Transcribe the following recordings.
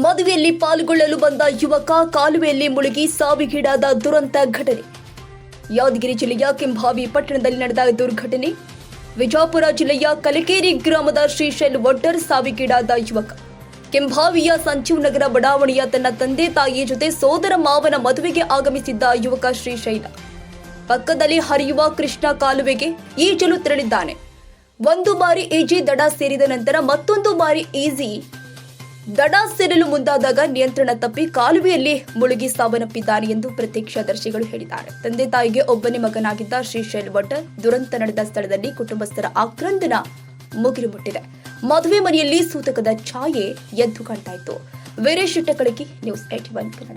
ಮದುವೆಯಲ್ಲಿ ಪಾಲ್ಗೊಳ್ಳಲು ಬಂದ ಯುವಕ ಕಾಲುವೆಯಲ್ಲಿ ಮುಳುಗಿ ಸಾವಿಗೀಡಾದ ದುರಂತ ಘಟನೆ. ಯಾದಗಿರಿ ಜಿಲ್ಲೆಯ ಕೆಂಭಾವಿ ಪಟ್ಟಣದಲ್ಲಿ ನಡೆದ ದುರ್ಘಟನೆ. ವಿಜಾಪುರ ಜಿಲ್ಲೆಯ ಕಲಕೇರಿ ಗ್ರಾಮದ ಶ್ರೀಶೈಲ್ ಒಡ್ಡರ್ ಸಾವಿಗೀಡಾದ ಯುವಕ. ಕೆಂಭಾವಿಯ ಸಂಜೀವ್ ನಗರ ಬಡಾವಣೆಯ ತನ್ನ ತಂದೆ ತಾಯಿ ಜೊತೆ ಸೋದರ ಮಾವನ ಮದುವೆಗೆ ಆಗಮಿಸಿದ್ದ ಯುವಕ ಶ್ರೀಶೈಲ ಪಕ್ಕದಲ್ಲಿ ಹರಿಯುವ ಕೃಷ್ಣ ಕಾಲುವೆಗೆ ಈಜಲು ತೆರಳಿದ್ದಾನೆ. ಒಂದು ಬಾರಿ ಈಜಿ ದಡ ಸೇರಿದ ನಂತರ ಮತ್ತೊಂದು ಬಾರಿ ಈಜಿ ದಡ ಸೇರಲು ಮುಂದಾದಾಗ ನಿಯಂತ್ರಣ ತಪ್ಪಿ ಕಾಲುವೆಯಲ್ಲಿ ಮುಳುಗಿ ಸಾವನ್ನಪ್ಪಿದ್ದಾನೆ ಎಂದು ಪ್ರತ್ಯಕ್ಷದರ್ಶಿಗಳು ಹೇಳಿದ್ದಾರೆ. ತಂದೆ ತಾಯಿಗೆ ಒಬ್ಬನೇ ಮಗನಾಗಿದ್ದ ಶ್ರೀಶೈಲ್ ಭಟ್ ದುರಂತ ನಡೆದ ಸ್ಥಳದಲ್ಲಿ ಕುಟುಂಬಸ್ಥರ ಆಕ್ರಂದನ ಮುಗಿಲು ಮುಟ್ಟಿದೆ ಮದುವೆ ಮನೆಯಲ್ಲಿ ಸೂತಕದ ಛಾಯೆ ಎದ್ದು ಕಾಣ್ತಾ ಇತ್ತು. Veeresh Shettakalagi, news eighty one Kannada.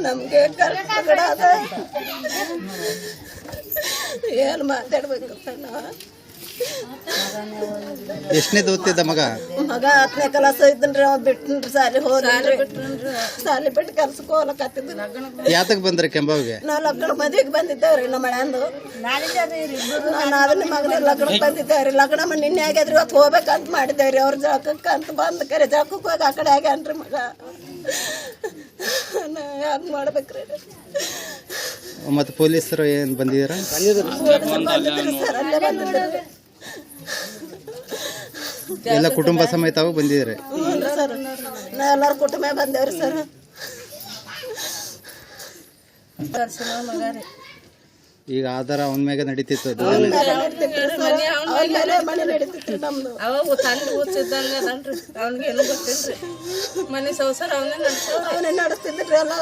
ನಮಗೆ ಕರ್ಕಡ ಅದ ಏನು ಮಾತಾಡ್ಬೇಕಪ್ಪ ನಾವು? ಎಷ್ಟನೇ ಓದ್ತಿದ್ದ ಮಗ? ಮಗ ಹತ್ತನೇ ಕಲಾಸ ಇದ್ದನ್ರಿ ಅವ ಬಿಟ್ಟನ್ರಿ ಸಾಲಿ ಹೋದ್ರಿ. ಸಾಲಿ ಬಿಟ್ಟು ಕೆಲ್ಸಕ್ಕೆ ಹೋಗ್ಲಕತ್ತಿದ್ದು ಯಾತಕ್ ಬಂದ್ರಿ ಕೆಂಬಾವಿಗೆ? ನಾವು ಲಗ್ನ ಮದ್ವೆಗೆ ಬಂದಿದ್ದೇವ್ರಿ ನಮ್ಮ ಮಳೆಂದು ನಾನು ಅದನ್ನ ಮಗನ ಲಗ್ನಕ್ಕೆ ಬಂದಿದ್ದೇವ್ರಿ. ಲಗ್ನ ಮಾಡಿ ನಿನ್ನೆ ಆಗ್ಯಾದ್ರಿ ಇವತ್ತು ಹೋಗ್ಬೇಕಂತ ಮಾಡಿದ್ದೇವ್ರಿ. ಅವ್ರ ಜಳಕಕ್ಕೆ ಅಂತ ಬಂದು ಕರೆ. ಜಳಕಕ್ಕೆ ಹೋಗಿ ಆ ಕಡೆ ಆಗ್ಯಾನ್ರಿ ಮಗ. ನಾ ಯಾಕೆ ಮಾಡ್ಬೇಕ್ರಿ. ಮತ್ತೆ ಪೊಲೀಸರು ಏನ್ ಬಂದಿದ್ದೀರಾ? ಬಂದಿದ್ರಿ ಸರ್ ಅಲ್ಲೇ ಬಂದಿದ್ರಿ. ಎಲ್ಲ ಕುಟುಂಬ ಸಮೇತ ಬಂದಿದ್ದಾರೆ. ಸರ್. ನಾ ಎಲ್ಲಾರು ಕುಟುಂಬ ಬಂದೇವ್ರಿ ಸರ್. ಈಗ ಆಧಾರ ಅವನ ಮ್ಯಾಗ ನಡೀತಿತ್ತು ಅದು. ಮನೆ ನಡೀತಿತ್ರಿ ನಮ್ದು. ಅವಾಗ ತಂದು ಓದ್ಸಿದ್ದಂಗ ಅದನ್ರಿ ಅವ್ನಿಗೇನು ಗೊತ್ತಿಲ್ರಿ. ಮನೆ ಸಂಸಾರ ಅವನೇ ನಡ್ಸೋದು ಅವನೇ ನಡೆಸ್ತಿದ್ರಿ ಎಲ್ಲ.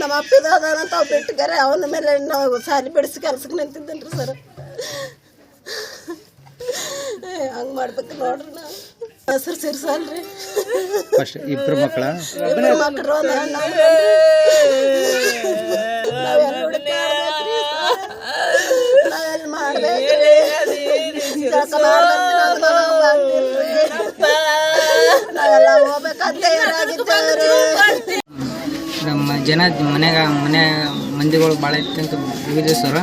ನಮ್ಮ ಅಪ್ಪಿದ ಅದಾನ ತಾವು ಬಿಟ್ಟಿಗಾರೆ ಅವನ ಮೇಲೆ ನಾವು ಸಾಲಿ ಬಿಡಿಸಿ ಕೆಲ್ಸಕ್ಕೆ ನಿಂತಿದ್ದೇನ್ರಿ ಸರ್. ಹಂಗೆ ಮಾಡ್ಬೇಕು ನೋಡ್ರಿ ನಾವು ಹೆಸರು ಸೇರ್ಸಲ್ರಿ ಫಸ್ಟ್ ಇಬ್ರು ಮಕ್ಕಳ ಇಬ್ರು ಮಕ್ಳು ಒಂದ್ ಹೆಣ್ಣು ಒಂದ್ ಗಂಡು. ನಾವೆಲ್ಲ ಹುಡುಕ್ಯಾಡ್ಬೇಕ್ರಿ ಸರ್. ನಾವೆಲ್ಲ ಮಾಡ್ಬೇಕ್ರಿ ಜಳಕ ಮಾಡ್ಬೇಕ್ರಿ, ನಮ್ ಮಗಗ್ ಬಂದಿಲ್ರಿ. ನಾವೆಲ್ಲ ಹೋಗ್ಬೇಕಂತ ನಮ್ಮ ಜನ ಮನ್ಯಾಗ ಮನೆ ಮಂದಿಗಳು ಭಾಳ ಇತ್ತು ಅಂತ ಸರ್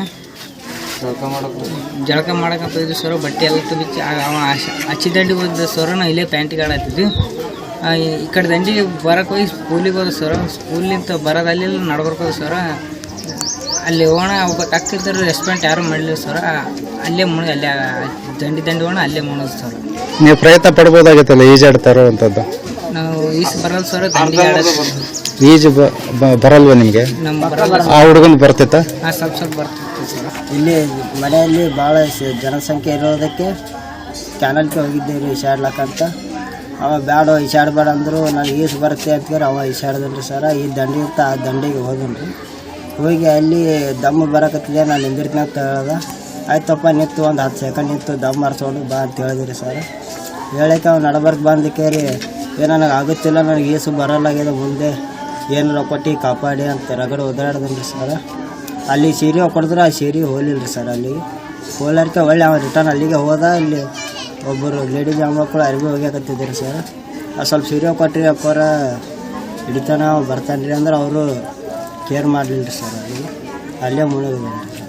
ಜಳಕ ಮಾಡಕ್ಕಂತ ಹೋಗಿದ್ವಿ ಸರ್ ಬಟ್ಟೆ ಎಲ್ಲ ತುಂಬಿಚ್ಚಿ ಆ- ಅವ ಅಚ್ಚಿ ದಂಡಿಗೆ ಹೋದ ಸೊರನ ನಾವು ಇಲ್ಲೇ ಪ್ಯಾಂಟಿಗೆ ಆಡತ್ತಿದ್ವಿ ಆ, ಈ ಕಡೆ ದಂಡಿಗೆ ಬರಕ್ಕೆ ಹೋಗಿ ಸ್ಕೂಲಿಗೆ ಹೋದ ಸರ್ ಸ್ಕೂಲಿಂದ ಬರೋದು ಅಲ್ಲಿ ನಡ್ಬರ್ಕ್ ಹೋದ ಸರ್. ಅಲ್ಲಿ ಹೋಗೋಣ ಒಬ್ಬ ಅಕ್ಕಿದ್ದರು ರೆಸ್ಪಾಂಡ್ ಯಾರು ಮಾಡಲಿಲ್ಲ ಸರ್. ಅಲ್ಲೇ ಮುಣ ಅಲ್ಲೇ ದಂಡಿ ದಂಡಿ ಹೋಣ ಅಲ್ಲೇ ಮುಣೋದು ಸರ್. ನೀವು ಪ್ರಯತ್ನ ಪಡ್ಬೋದಾಗಿತ್ತಲ್ಲ ಈಜಾಡ್ತಾರೋ ಅಂಥದ್ದು ನಾವು ಈಸ್ ಬರೋದು ಸರ್ ದಂಡಿ ಆಡೋದು ಈಜು ಬ- ಬ- ಬರಲ್ವಾ ನಿಮಗೆ? ನಮ್ಮ ಬರಲ್ಲ ಆ ಹುಡುಗನ್ ಬರ್ತಿತ್ತ ಹಾಂ ಸ್ವಲ್ಪ ಸ್ವಲ್ಪ ಬರ್ತಿತ್ತು ಸರ್. ಇಲ್ಲಿ ಮನೆಯಲ್ಲಿ ಭಾಳ ಜನಸಂಖ್ಯೆ ಇರೋದಕ್ಕೆ ಕ್ಯಾನಲ್ಗೆ ಹೋಗಿದ್ದೇವೆ ರೀ ಈಶಾಡ್ಲಕ್ಕಂತ ಅವ ಬ್ಯಾಡ ಈಶಾಡ್ಬೇಡ ಅಂದರು ನನಗೆ ಈಸು ಬರುತ್ತೆ ಅಂತೇಳಿ ಅವ ಈಶಾಡ್ದನ್ರಿ ಸರ. ಈ ದಂಡಿ ಇರ್ತ ಆ ದಂಡಿಗೆ ಹೋದನ್ರಿ. ಹೋಗಿ ಅಲ್ಲಿ ದಮ್ಮು ಬರಕತ್ತಿದೆ ನಾನು ನಿಂದಿರ್ತೀನಿ ಅಂತ ಹೇಳ್ದ. ಆಯ್ತಪ್ಪ ನಿಂತು ಒಂದು ಹತ್ತು ಸೆಕೆಂಡ್ ನಿಂತು ದಮ್ ಮರ್ಸ್ಕೊಂಡು ಬಾ ಅಂತ ಹೇಳಿದ್ರಿ ಸರ್. ಹೇಳಕ್ಕೆ ಅವ್ನು ನಡಬರ್ಕ್ ಬಂದಕ್ಕೆ ರೀ ಏ ನನಗೆ ಆಗುತ್ತಿಲ್ಲ ನನಗೆ ಏಸು ಬರಲ್ಲಾಗಿದೆ ಮುಂದೆ ಏನಾರ ಕೊಟ್ಟು ಕಾಪಾಡಿ ಅಂತ ರಗಡೆ ಒದಾಡ್ದನ್ರಿ ಸರ್ ಅಲ್ಲಿ ಸೀರೆ ಕೊಡಿದ್ರೆ ಆ ಸೀರೆ ಹೋಲಿಲ್ಲ ರೀ ಸರ್ ಅಲ್ಲಿ ಹೋಲಾರ್ಕೆ ಒಳ್ಳೆ ಅವ ರಿಟರ್ನ್ ಅಲ್ಲಿಗೆ ಹೋದ, ಇಲ್ಲಿ ಒಬ್ಬರು ಲೇಡೀಸ್ ಹೆಣ್ಮಕ್ಳು ಅರಿವಿ ಹೋಗ್ಯಾಕತ್ತಿದ್ರು ಸರ್ ಆ ಸ್ವಲ್ಪ ಸೀರೆ ಕೊಟ್ರಿ ಅಪ್ಪರ ಹಿಡಿತಾನ ಬರ್ತಾನೆ ರೀ ಅಂದ್ರೆ ಅವರು ಕೇರ್ ಮಾಡಲಿಲ್ಲ ರೀ ಸರ್ ಅಲ್ಲಿ. ಅಲ್ಲೇ ಮುಳುಗಿದ್ರು.